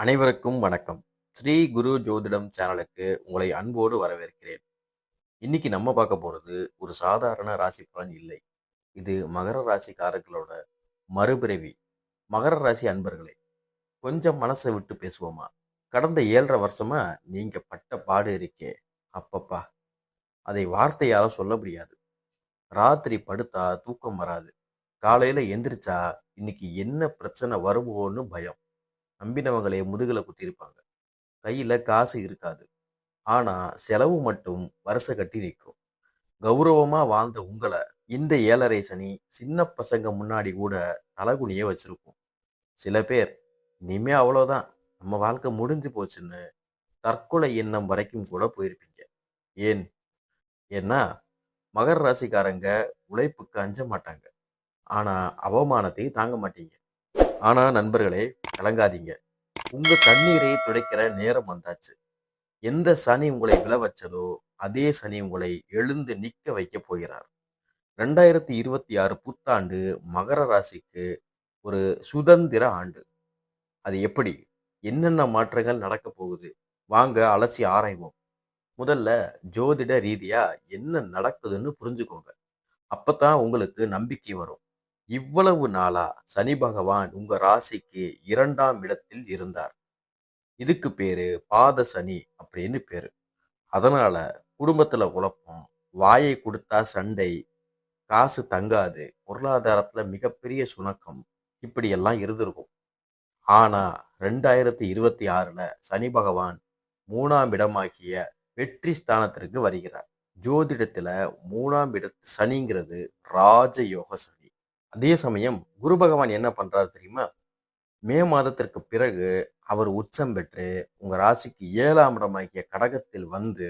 அனைவருக்கும் வணக்கம். ஸ்ரீ குரு ஜோதிடம் சேனலுக்கு உங்களை அன்போடு வரவேற்கிறேன். இன்னைக்கு நம்ம பார்க்க போறது ஒரு சாதாரண ராசி பலன் இல்லை. இது மகர ராசிக்காரர்களோட மறுபிறவி. மகர ராசி அன்பர்களே கொஞ்சம் மனசை விட்டு பேசுவோமா? கடந்த ஏழரை வருஷமா நீங்க பட்ட பாடு இருக்கே. அப்பப்பா. அதை வார்த்தையால சொல்ல முடியாது. ராத்திரி படுத்தா தூக்கம் வராது. காலையில எந்திரிச்சா இன்னைக்கு என்ன பிரச்சனை வருமோன்னு பயம். நம்பினவங்களே முதுகில் குத்திருப்பாங்க கையில் காசு இருக்காது. ஆனால் செலவு மட்டும் வருஷ கட்டி நிற்கும். கௌரவமாக வாழ்ந்த உங்களை இந்த ஏழரை சனி சின்ன பசங்க முன்னாடி கூட தலகுனிய வச்சுருக்கும். சில பேர் இனிமே அவ்வளோதான் நம்ம வாழ்க்கை முடிஞ்சு போச்சுன்னு தற்கொலை எண்ணம் வரைக்கும் கூட போயிருப்பீங்க. ஏன்? ஏன்னா மகர ராசிக்காரங்க உழைப்புக்கு அஞ்ச மாட்டாங்க. ஆனால் அவமானத்தை தாங்க மாட்டீங்க. ஆனால் நண்பர்களே கலங்காதீங்க. உங்க கண்ணீரை துடைக்கிற நேரம் வந்தாச்சு. எந்த சனி உங்களை விழ வச்சதோ அதே சனி உங்களை எழுந்து நிக்க வைக்க போகிறார். ரெண்டாயிரத்தி இருபத்தி ஆறு புத்தாண்டு மகர ராசிக்கு ஒரு சுதந்திர ஆண்டு. அது எப்படி? என்னென்ன மாற்றங்கள் நடக்க போகுது? வாங்க அலசி ஆராய்வோம். முதல்ல ஜோதிட ரீதியா என்ன நடக்குதுன்னு புரிஞ்சுக்கோங்க. அப்பதான் உங்களுக்கு நம்பிக்கை வரும். இவ்வளவு நாளா சனி பகவான் உங்க ராசிக்கு இரண்டாம் இடத்தில் இருந்தார். இதுக்கு பேரு பாத சனி அப்படின்னு பேரு. அதனால குடும்பத்துல குழப்பம் வாயை கொடுத்தா சண்டை காசு தங்காது. பொருளாதாரத்துல மிகப்பெரிய சுணக்கம் இப்படி எல்லாம் இருந்திருக்கும். ஆனா ரெண்டாயிரத்தி இருபத்தி ஆறுல சனி பகவான் மூணாம் இடமாகிய வெற்றி ஸ்தானத்திற்கு வருகிறார். ஜோதிடத்துல மூணாம் இடத்து சனிங்கிறது ராஜயோக சனி. அதே சமயம் குரு பகவான் என்ன பண்றாரு தெரியுமா? மே மாதத்திற்கு பிறகு அவர் உச்சம் பெற்று உங்க ராசிக்கு ஏழாம் இடமாகிய கடகத்தில் வந்து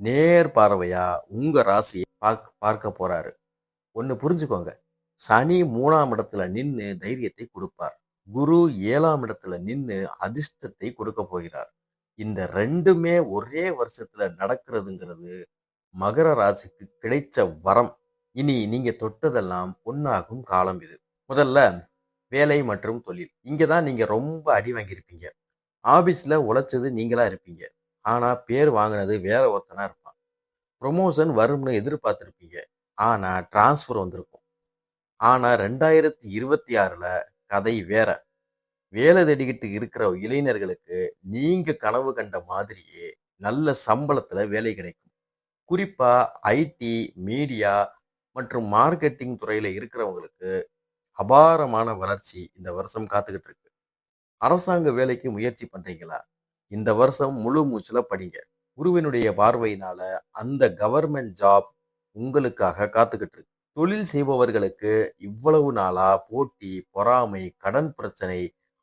நேர் பார்வையா உங்க ராசியை பார்க்க பார்க்க போறாரு. ஒன்று புரிஞ்சுக்கோங்க. சனி மூணாம் இடத்துல நின்று தைரியத்தை கொடுப்பார். குரு ஏழாம் இடத்துல நின்று அதிர்ஷ்டத்தை கொடுக்க போகிறார். இந்த ரெண்டுமே ஒரே வருஷத்துல நடக்கிறதுங்கிறது மகர ராசிக்கு கிடைச்ச வரம். இனி நீங்க தொட்டதெல்லாம் பொன்னாகும் காலம் இது. முதல்ல வேலை மற்றும் தொழில். இங்க தான் நீங்க ரொம்ப அடி வாங்கியிருப்பீங்க. ஆபீஸ்ல உழைச்சது நீங்களா இருப்பீங்க. ஆனா பேர் வாங்கினது வேற ஒருத்தனா இருப்பான். ப்ரொமோஷன் வரும்னு எதிர்பார்த்துருப்பீங்க. ஆனா டிரான்ஸ்ஃபர் வந்திருக்கும். ஆனா ரெண்டாயிரத்தி இருபத்தி ஆறுல கதை வேற. வேலை தேடிக்கிட்டு இருக்கிற இளைஞர்களுக்கு நீங்க கனவு கண்ட மாதிரியே நல்ல சம்பளத்துல வேலை கிடைக்கும். குறிப்பா ஐடி மீடியா மற்றும் மார்க்கெட்டிங் துறையில் இருக்கிறவங்களுக்கு அபாரமான வளர்ச்சி இந்த வருஷம் காத்துக்கிட்டு இருக்கு அரசாங்க வேலைக்கு முயற்சி பண்றீங்களா? இந்த வருஷம் முழு மூச்சில் படிங்க. குருவினுடைய பார்வையினால அந்த கவர்மெண்ட் ஜாப் உங்களுக்காக காத்துக்கிட்டு இருக்கு தொழில் செய்பவர்களுக்கு இவ்வளவு நாளா போட்டி பொறாமை கடன் பிரச்சனை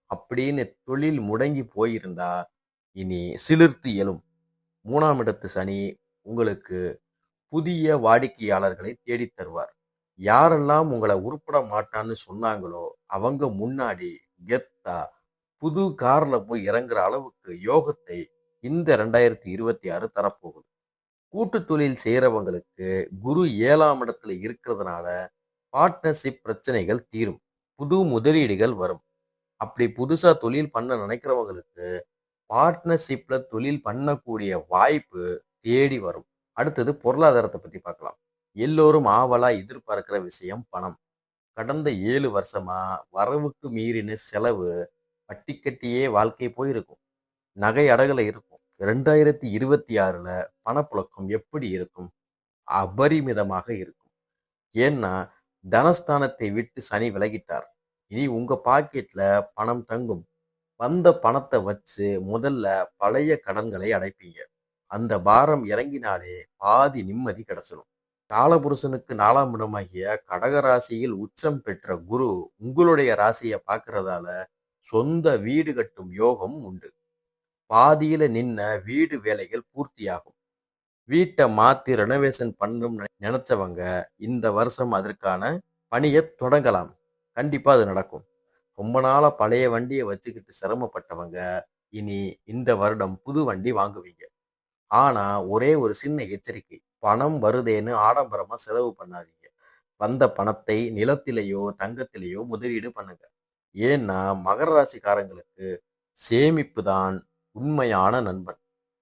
அப்படின்னு தொழில் முடங்கி போயிருந்தா இனி சிலிர்த்து எழும். மூணாம் இடத்து சனி உங்களுக்கு புதிய வாடிக்கையாளர்களை தேடித் தருவார். யாரெல்லாம் உங்களை உருப்பட மாட்டான்னு சொன்னாங்களோ அவங்க முன்னாடி கெத்தா புது கார்ல போய் இறங்குற அளவுக்கு யோகத்தை இந்த ரெண்டாயிரத்தி இருபத்தி ஆறு தரப்போகுது. கூட்டு தொழில் செய்கிறவங்களுக்கு குரு ஏழாம் இடத்துல இருக்கிறதுனால பார்ட்னர்ஷிப் பிரச்சனைகள் தீரும். புது முதலீடுகள் வரும். அப்படி புதுசா தொழில் பண்ண நினைக்கிறவங்களுக்கு பார்ட்னர்ஷிப்ல தொழில் பண்ணக்கூடிய வாய்ப்பு தேடி வரும். அடுத்தது பொருளாதாரத்தை பற்றி பார்க்கலாம். எல்லோரும் ஆவலா எதிர்பார்க்கிற விஷயம் பணம். கடந்த ஏழு வருஷமா வரவுக்கு மீறின செலவு வட்டி கட்டியே வாழ்க்கை போயிருக்கும். நகை அடகுல இருக்கும். ரெண்டாயிரத்தி இருபத்தி ஆறுல பணப்புழக்கம் எப்படி இருக்கும்? அபரிமிதமாக இருக்கும். ஏன்னா தனஸ்தானத்தை விட்டு சனி விலகிட்டார். இனி உங்க பாக்கெட்ல பணம் தங்கும். வந்த பணத்தை வச்சு முதல்ல பழைய கடன்களை அடைப்பீங்க. அந்த பாரம் இறங்கினாலே பாதி நிம்மதி கிடைச்சிடும் காலபுருஷனுக்கு நாலாம் இடமாகிய கடகராசியில் உச்சம் பெற்ற குரு உங்களுடைய ராசியை பார்க்கறதால சொந்த வீடு கட்டும் யோகம் உண்டு. பாதியில நின்ன வீடு வேலைகள் பூர்த்தியாகும். வீட்டை மாத்தி ரெனோவேஷன் பண்ணும் நினைச்சவங்க இந்த வருஷம் அதற்கான பணியை தொடங்கலாம். கண்டிப்பா அது நடக்கும். ரொம்ப நாளா பழைய வண்டியை வச்சுக்கிட்டு சிரமப்பட்டவங்க இனி இந்த வருடம் புது வண்டி வாங்குவீங்க. ஆனா ஒரே ஒரு சின்ன எச்சரிக்கை. பணம் வருதேன்னு ஆடம்பரமா செலவு பண்ணாதீங்க. வந்த பணத்தை நிலத்திலேயோ தங்கத்திலேயோ முதலீடு பண்ணுங்க. ஏன்னா மகர ராசிக்காரங்களுக்கு சேமிப்பு தான் உண்மையான நண்பன்.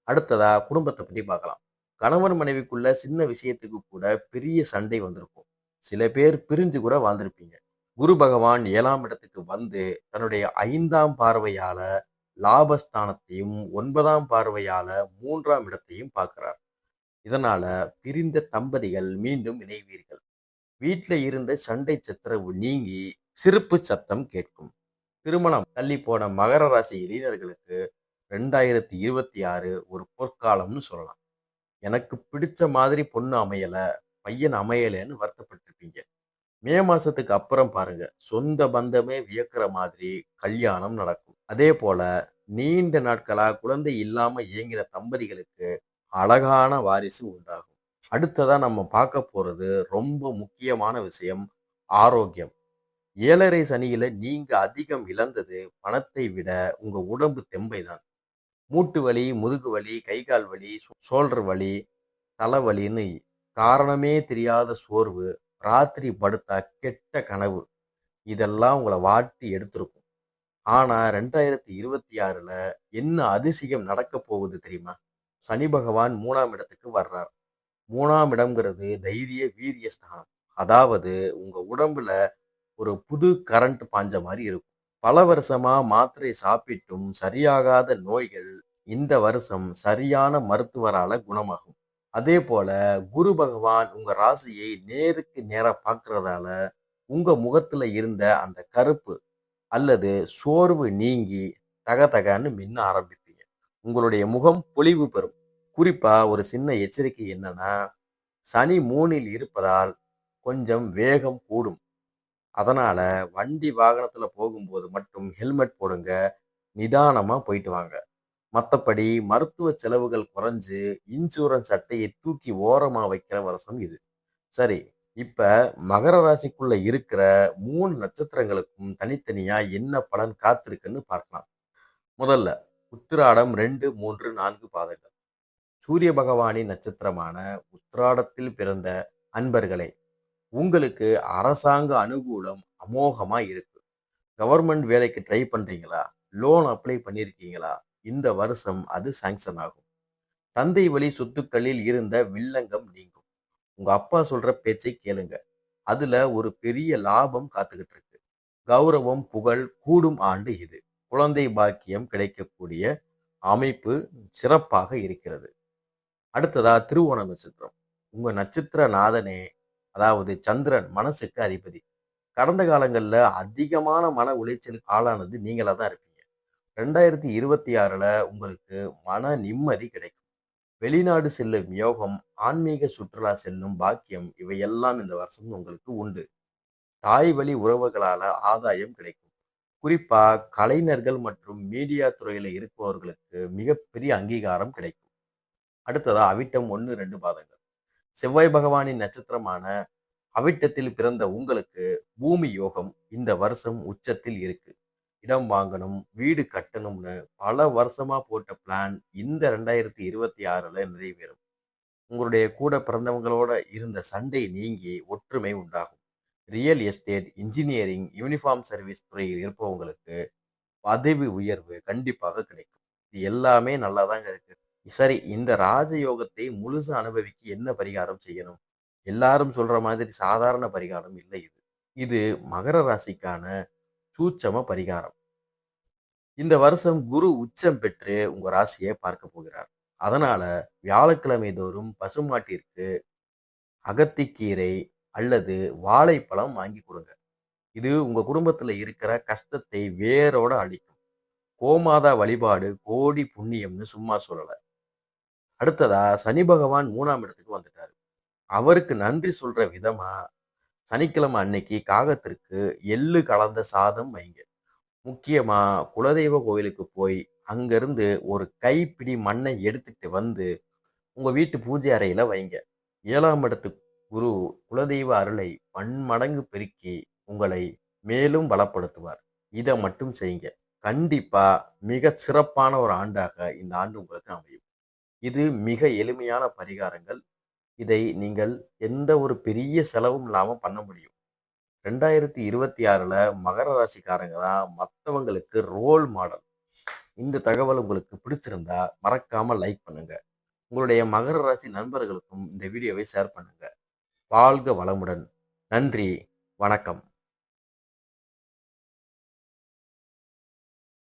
அடுத்ததா குடும்பத்தை பற்றி பார்க்கலாம். கணவன் மனைவிக்குள்ள சின்ன விஷயத்துக்கு கூட பெரிய சண்டை வந்திருக்கும். சில பேர் பிரிஞ்சு கூட வாழ்ந்திருப்பீங்க. குரு பகவான் ஏழாம் இடத்துக்கு வந்து தன்னுடைய ஐந்தாம் பார்வையால லாபஸ்தானத்தையும் ஒன்பதாம் பார்வையால மூன்றாம் இடத்தையும் பார்க்கிறார். இதனால பிரிந்த தம்பதிகள் மீண்டும் இணைவீர்கள். வீட்டில் இருந்த சண்டை சத்திரவு நீங்கி சிரிப்பு சத்தம் கேட்கும். திருமணம் தள்ளி போன மகர ராசி இளைஞர்களுக்கு ரெண்டாயிரத்தி இருபத்தி ஆறு ஒரு பொற்காலம்னு சொல்லலாம். எனக்கு பிடிச்ச மாதிரி பொண்ணு அமையல பையன் அமையலைன்னு வருத்தப்பட்டிருப்பீங்க. மே மாசத்துக்கு அப்புறம் பாருங்க. சொந்த பந்தமே வியக்கிற மாதிரி கல்யாணம் நடக்கும். அதே போல நீண்ட நாட்களா குழந்தை இல்லாம இயங்கிற தம்பதிகளுக்கு அழகான வாரிசு உண்டாகும். அடுத்ததா நம்ம பார்க்க போறது ரொம்ப முக்கியமான விஷயம் ஆரோக்கியம். ஏழரை சனியில நீங்க அதிகம் இழந்தது பணத்தை விட உங்க உடம்பு தெம்பை தான் மூட்டு வலி முதுகு வலி கை கால் வலி சோல்டர் வலி தலைவலின்னு காரணமே தெரியாத சோர்வு ராத்திரி படுத்தா கெட்ட கனவு. இதெல்லாம் உங்களை வாட்டி எடுத்திருக்கும். ஆனா ரெண்டாயிரத்தி இருபத்தி ஆறுல என்ன அதிசயம் நடக்க போகுது தெரியுமா? சனி பகவான் மூணாம் இடத்துக்கு வர்றார். மூணாம் இடம்ங்கிறது தைரிய வீரிய ஸ்தானம். அதாவது உங்க உடம்புல ஒரு புது கரண்ட் பாஞ்ச மாதிரி இருக்கும். பல வருஷமா மாத்திரை சாப்பிட்டும் சரியாகாத நோய்கள் இந்த வருஷம் சரியான மருத்துவரால குணமாகும். அதே போல குரு பகவான் உங்க ராசியை நேருக்கு நேராக பார்க்கறதால உங்க முகத்துல இருந்த அந்த கருப்பு அல்லது சோர்வு நீங்கி தக தகன்னு மின்ன ஆரம்பிப்பீங்க. உங்களுடைய முகம் பொலிவு பெறும். குறிப்பா ஒரு சின்ன எச்சரிக்கை என்னன்னா சனி மூணில் இருப்பதால் கொஞ்சம் வேகம் கூடும். அதனால வண்டி வாகனத்துல போகும்போது மட்டும் ஹெல்மெட் போடுங்க நிதானமா போயிட்டு வாங்க. மற்றபடி மருத்துவ செலவுகள் குறைஞ்சு இன்சூரன்ஸ் அட்டையை தூக்கி ஓரமாக வைக்கிற வருஷம் இது. சரி இப்ப மகர ராசிக்குள்ள இருக்கிற மூணு நட்சத்திரங்களுக்கும் தனித்தனியா என்ன பலன் காத்திருக்குன்னு பார்க்கலாம். முதல்ல உத்திராடம் ரெண்டு மூன்று நான்கு பாதங்கள். சூரிய பகவானின் நட்சத்திரமான உத்திராடத்தில் பிறந்த அன்பர்களே உங்களுக்கு அரசாங்க அனுகூலம் அமோகமா இருக்கு. கவர்மெண்ட் வேலைக்கு ட்ரை பண்றீங்களா? லோன் அப்ளை பண்ணியிருக்கீங்களா இந்த வருஷம் அது சாங்ஷன் ஆகும். தந்தை வழி சொத்துக்களில் இருந்த வில்லங்கம் நீங்கும். உங்க அப்பா சொல்ற பேச்சை கேளுங்க. அதுல ஒரு பெரிய லாபம் காத்துக்கிட்டு இருக்கு. கௌரவம் புகழ் கூடும் ஆண்டு இது. குழந்தை பாக்கியம் கிடைக்கக்கூடிய அமைப்பு சிறப்பாக இருக்கிறது. அடுத்ததா திருவோண நட்சத்திரம். உங்க நட்சத்திர நாதனே அதாவது சந்திரன் மனசுக்கு அதிபதி. கடந்த காலங்கள்ல அதிகமான மன உளைச்சலுக்கு ஆளானது நீங்களா தான் இருப்பீங்க. ரெண்டாயிரத்தி இருபத்தி ஆறுல உங்களுக்கு மன நிம்மதி கிடைக்கும். வெளிநாடு செல்லும் யோகம் ஆன்மீக சுற்றுலா செல்லும் பாக்கியம் இவையெல்லாம் இந்த வருஷம் உங்களுக்கு உண்டு. தாய் வழி உறவுகளால ஆதாயம் கிடைக்கும். குறிப்பா கலைஞர்கள் மற்றும் மீடியா துறையில இருப்பவர்களுக்கு மிகப்பெரிய அங்கீகாரம் கிடைக்கும். அடுத்ததா அவிட்டம் ஒன்று ரெண்டு பாதங்கள். செவ்வாய் பகவானின் நட்சத்திரமான அவிட்டத்தில் பிறந்த உங்களுக்கு பூமி யோகம் இந்த வருஷம் உச்சத்தில் இருக்கு. இடம் வாங்கணும் வீடு கட்டணும்னு பல வருஷமா போட்ட பிளான் இந்த ரெண்டாயிரத்தி இருபத்தி ஆறுல நிறைவேறும். உங்களுடைய கூட பிறந்தவங்களோட இருந்த சண்டை நீங்கி ஒற்றுமை உண்டாகும். Real estate engineering uniform service துறையில் இருப்பவங்களுக்கு பதவி உயர்வு கண்டிப்பாக கிடைக்கும். இது எல்லாமே நல்லா தாங்க இருக்கு. சரி இந்த ராஜயோகத்தை முழுசு அனுபவிக்க என்ன பரிகாரம் செய்யணும்? எல்லாரும் சொல்ற மாதிரி சாதாரண பரிகாரம் இல்லை இது. இது மகர ராசிக்கான சூட்சம பரிகாரம். இந்த வருஷம் குரு உச்சம் பெற்று உங்க ராசியை பார்க்க போகிறார். அதனால வியாழக்கிழமை தோறும் பசுமாட்டிற்கு அகத்திக்கீரை அல்லது வாழைப்பழம் வாங்கி கொடுங்க. இது உங்க குடும்பத்துல இருக்கிற கஷ்டத்தை வேரோட அழிக்கும். கோமாதா வழிபாடு கோடி புண்ணியம்னு சும்மா சொல்லல. அடுத்ததா சனி பகவான் மூணாம் இடத்துக்கு வந்துட்டாரு. அவருக்கு நன்றி சொல்ற விதமா சனிக்கிழமை அன்னைக்கு காகத்திற்கு எள்ளு கலந்த சாதம் வைங்க. முக்கியமா குலதெய்வ கோயிலுக்கு போய் அங்கிருந்து ஒரு கைப்பிடி மண்ணை எடுத்துட்டு வந்து உங்க வீட்டு பூஜை அறையில வைங்க. ஏழாம் இடத்து குரு குலதெய்வ அருளை பன்மடங்கு பெருக்கி உங்களை மேலும் பலப்படுத்துவார். இதை மட்டும் செய்யுங்க. கண்டிப்பா மிக சிறப்பான ஒரு ஆண்டாக இந்த ஆண்டு உங்களுக்கு அமையும். இது மிக எளிமையான பரிகாரங்கள். இதை நீங்கள் எந்த ஒரு பெரிய செலவும் இல்லாமல் பண்ண முடியும். ரெண்டாயிரத்தி இருபத்தி ஆறில் மகர ராசிக்காரங்க தான் மற்றவங்களுக்கு ரோல் மாடல் இந்த தகவல் உங்களுக்கு பிடிச்சிருந்தா மறக்காமல் லைக் பண்ணுங்க. உங்களுடைய மகர ராசி நண்பர்களுக்கும் இந்த வீடியோவை ஷேர் பண்ணுங்க. வாழ்க வளமுடன். நன்றி. வணக்கம்.